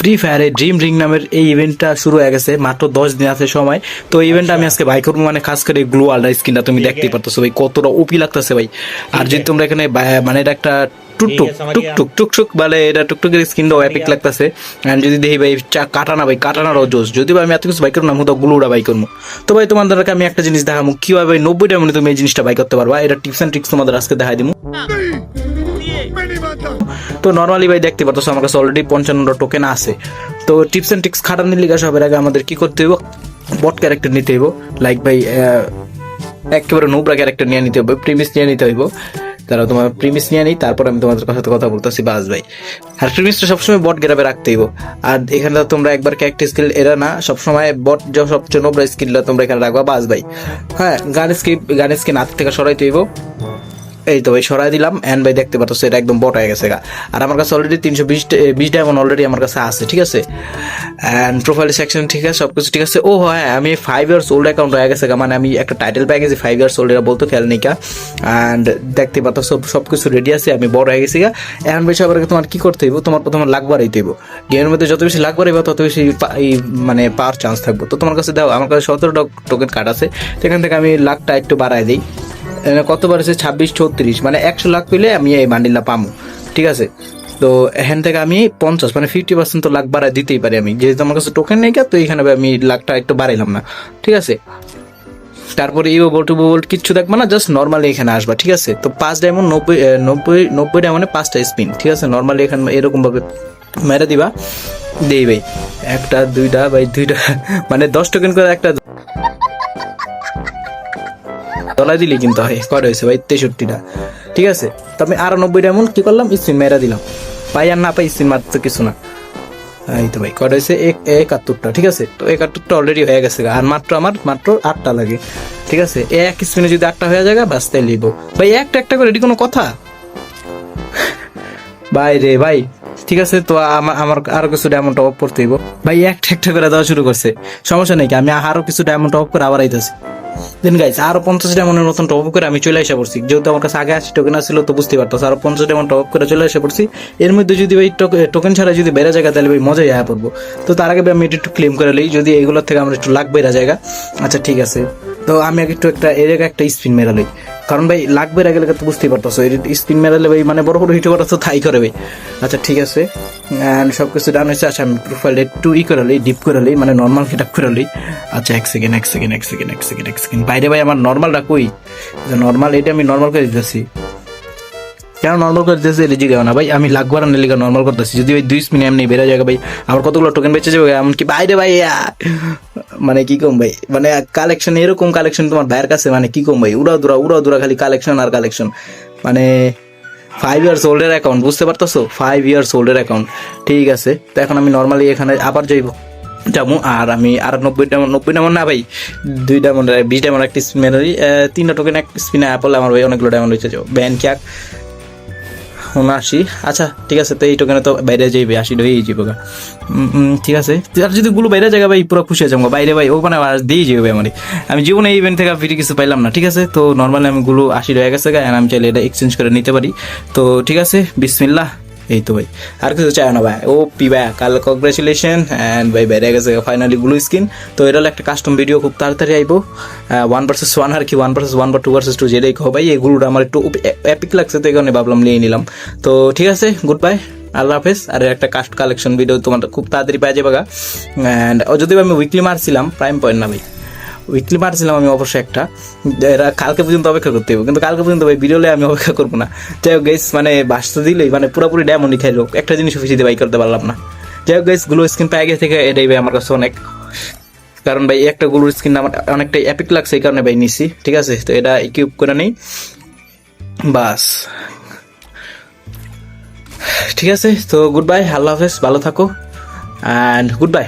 Free ফায়ারে dream ring নামের এই ইভেন্টটা শুরু হয়ে গেছে মাত্র দশ দিন আছে সময়। তো এই ইভেন্টটা আমি আজকে বাই করব মানে খাস করে গ্লু আলডা স্কিনটা তুমি দেখতে পারতেছো ভাই কতটা ওপি লাগতেছে ভাই। আর যদি তোমরা এখানে মানে এটা একটা টুকটুক টুকটুক টুকটুক বলে এটা টুকটুকের স্কিনটাও এপিক লাগতেছে। এন্ড যদি দেখি ভাই চা কাটানা ভাই কাটানারও জোস যদি ভাই আমি এত কিছু বাই করব না আমি তো গ্লুটা বাই করব। তো ভাই তোমাদেরকে আমি একটা জিনিস দেখাবো কীভাবে ভাই নব্বই টাকা তুমি এই জিনিসটা বাই করতে পারবা? এটা টিপস অ্যান্ড ট্রিক্স তোমাদের আজকে দেখাই দিব তো নর্মালি ভাই দেখতে পারতো আমার কাছে অলরেডি পঞ্চান্নটা টোকেন আছে। তো টিপস অ্যান্ড ট্রিক্স খাটানোর লিগা সবার আগে আমাদের কি করতে হইব? বট ক্যারেক্টার নিতে হইব। লাইক ভাই একেবারে নোবরা ক্যারেক্টার নিয়ে নিতে হবে প্রিমিস নিয়ে নিতে হইব। তারা তোমার প্রিমিস নিয়ে নিই, তারপর আমি তোমাদের সাথে কথা বলতেছি, বাস ভাই। আর প্রিমিসটা সবসময় বট গ্রাবে রাখতে হইব। আর এখানে তোমরা একবার ক্যারেক্টার স্কিল এরা না, সবসময় বট যে সবচেয়ে নোবরা স্কিলটা তোমরা এখানে রাখবা, বাস ভাই। হ্যাঁ গান স্কিপ গান স্কিন হাত থেকে সরাইতে হইব। এই তো ভাই, সরাই দিলাম। এন্ড ভাই, দেখতে পাচ্ছ এটা একদম বট হয়ে গেছে গা। আর আমার কাছে অলরেডি তিনশো বিশ বিশ ডায়মন্ড অলরেডি আমার কাছে আছে, ঠিক আছে? অ্যান্ড প্রোফাইল সেকশন ঠিক আছে সব কিছু ঠিক আছে। ও হ্যাঁ আমি ফাইভ ইয়ার্স ওল্ড অ্যাকাউন্ট হয়ে গেছে গা মানে আমি একটা টাইটেল পেয়ে গেছি ফাইভ ইয়ার্স ওল্ড এরা বলতো খেয়াল নেই কা অ্যান্ড দেখতে পাচ্ছ সব সব কিছু রেডি আছে, আমি বড় হয়ে গেছি গা। এখন ভাই, সবার তোমার কি করতে হইব? তোমার প্রথমে লাখ বাড়াইতে হইব। গেমের মধ্যে যত বেশি লাখ বাড়াইব, তত বেশি এই মানে পাওয়ার চান্স থাকবে। তো তোমার কাছে দাও, আমার কাছে সতেরো টোকেন কার্ড আছে। সেখান থেকে আমি লাখটা একটু বাড়াই দিই। এখানে কত বাড়ছে ছাব্বিশ, ছত্রিশ। মানে একশো লাখ পেলে আমি এই বান্ডিলটা পামু। ঠিক আছে? তো এখান থেকে আমি পঞ্চাশ মানে ফিফটি পার্সেন্ট তো লাখ বাড়ায় দিতেই পারি আমি। যেহেতু আমার কাছে টোকেন নেই তো এখানে আমি লাখটা একটু বাড়াইলাম না। ঠিক আছে? তারপরে ইও বোল্ট বোল্ট কিচ্ছু দেখবে না জাস্ট নর্মালি এখানে আসবা। ঠিক আছে? তো পাঁচ ডায়মন্ড নব্বই নব্বই নব্বই ডায়মন্ডে পাঁচটা স্পিন ঠিক আছে? নর্মালি এখানে এরকমভাবে মেরে দিবা। দেই ভাই। একটা, দুইটা, ভাই, দুইটা মানে দশ টোকেন করে একটা তলায় দিলে কিন্তু হয় কত হয়েছে ভাই? তেষট্টিটা। ঠিক আছে? তো আমি আরও নব্বই এমন কি করলাম? স্পিন মেরা দিলাম। পাই আর না পাই স্পিন মারতে কিছু না। এই তো ভাই কত হয়েছে? এক একাত্তরটা, ঠিক আছে? তো একাত্তরটা অলরেডি হয়ে গেছে আর মাত্র আমার, মাত্র আটটা লাগে। ঠিক আছে? এক স্পিনে যদি আটটা হয়ে যায় বাস তাই লিখব ভাই, একটা একটা করে এটি কোনো কথা? ভাই রে ভাই, ঠিক আছে, তো আমার আমার আরও কিছু ডায়মন্ড টপ করতে হইব। ভাই, একটা একটা করে দেওয়া শুরু করছে। সমস্যা নেই কি? আমি আরও কিছু ডায়মন্ড টপ করে আবার আইতেছি। দেন গাইস আরও পঞ্চাশ ডায়মন্ডের মতন টপ করে আমি চলে আসা পড়ছি। যেহেতু আমার কাছে আগে আশি টোকেন আসছিল তো বুঝতে পারতো আরও পঞ্চাশ ডায়মন্ড টপ করে চলে আসা পড়ছি। এর মধ্যে যদি ভাই টোকেন ছাড়া যদি বেড়া জায়গা, তাহলে ভাই মজাই আয়া পড়ব। তো তার আগে আমি এটা একটু ক্লেম করে লই, যদি এগুলোর থেকে আমার একটু লাখ বেড়া জায়গা। আচ্ছা ঠিক আছে। তো আমি আগে একটু একটা, এর একটা স্পিন মেরা লই। কারণ ভাই, লাগবে আগে লাগে তো বুঝতেই পারতো স্পিন মেরালে ভাই মানে বড় বড় হিট করা তো তাই করে ভাই। আচ্ছা ঠিক আছে। অ্যান্ড সব কিছু ডান হয়েছে। আচ্ছা আমি প্রোফাইল একটু ই করে লই ডিপ করে লই মানে নর্মাল সেট করে লই। আচ্ছা এক সেকেন্ড এক সেকেন্ড এক সেকেন্ড এক সেকেন্ড এক সেকেন্ড বাইরে ভাই, আমার নর্মালটা কই? নর্মাল এটা আমি নর্মাল করে দিতেছি। কেন নর্মাল করে দিতেছি এলিজি গেও না? ভাই, আমি লাখ বার লিগা নর্মাল করতেছি। যদি ওই দুই মিনিট এমনি বেড়ে যাবে ভাই আমার কতগুলো টোকেন বেঁচে যাবে এমনকি বাইরে ভাই মানে কি কম ভাই? মানে কালেকশন এরকম কালেকশন তোমার ভাইয়ের কাছে মানে কি কম ভাই? উড়া দুরা উড়া দুরা খালি কালেকশন আর কালেকশন মানে ফাইভ ইয়ার্স ওল্ডের অ্যাকাউন্ট বুঝতে পারতেছো? ফাইভ ইয়ার্স ওল্ডের অ্যাকাউন্ট ঠিক আছে, তো এখন আমি নর্মালি এখানে আবার যাইব। যাব, আর আমি আর নব্বই ডায়মন্ড নব্বই ডায়মন্ড না ভাই, দুই ডায়মন্ড বিশ ডায়মন্ড একটা স্পিন মেরি তিনটা টোকেন এক স্পিনে অ্যাপল আমার ভাই অনেকগুলো ডায়মন্ড হয়েছে ব্যান ক্যাক উনআশি আচ্ছা ঠিক আছে, তো এই টোকেনে তো বাইরে যাইবে, আশি হয়েই যাব গা। ঠিক আছে। আর যদি গুলো বাইরে জায়গা ভাই, পুরো খুশি হয়ে আমার বাইরে ভাই, ওখানে আর দিয়ে যাবে আমার। আমি জীবনে এই ইভেন্ট থেকে ফিরে কিছু পাইলাম না, ঠিক আছে? তো নর্মালি আমি গুলো আশি রয়ে গেছে গা আমি চাইলে এটা এক্সচেঞ্জ করে নিতে পারি। তো ঠিক আছে, বিসমিল্লাহ। এই তো ভাই। আর কিছু চাই না ভাই। ও পি ভাই, কাল কংগ্রেচুলেশন অ্যান্ড ভাই, বেড়ে গেছে ফাইনালি ব্লু স্কিন তো এটা হলো একটা কাস্টম ভিডিও খুব তাড়াতাড়ি আইবো। ওয়ান ভার্সেস ওয়ান আর কি ওয়ান ভার্সেস ওয়ান বা টু ভার্সেস টু যেটাই কো ভাই এগুলোটা আমার একটু এপিক লাগছে তো এই কারণে ভাবলাম নিয়ে নিলাম। তো ঠিক আছে গুড বাই আল্লাহ হাফেজ। আর একটা কাস্ট কালেকশন ভিডিও তোমার খুব তাড়াতাড়ি পাওয়া যাবে অ্যান্ড যদি আমি উইকলি মারছিলাম প্রাইম পয়েন্ট না ভাই। উইকলি মারছিলাম আমি অবশ্যই একটা। কালকে পর্যন্ত অপেক্ষা করতে হবে। কিন্তু কালকে পর্যন্ত ভাই বিরলে আমি অপেক্ষা করব না। যাই হোক গেস মানে বাসতে দিলেই মানে পুরোপুরি ডায়মন্ডই খাইলো। একটা জিনিস ফিসিতে বাই করতে পারলাম না। যাই হোক গেস গ্লো স্ক্রিন পেয়ে থেকে এটাই ভাই, আমার কাছে অনেক। কারণ ভাই, একটা গ্লোর স্ক্রিন আমার অনেকটাই অ্যাপিক লাগছে এই কারণে ভাই নিছি, ঠিক আছে? তো এটা ইকুইপ করে নেই। বাস। ঠিক আছে, তো গুড বাই আল্লাহ হাফেজ, ভালো থাকো। And good bye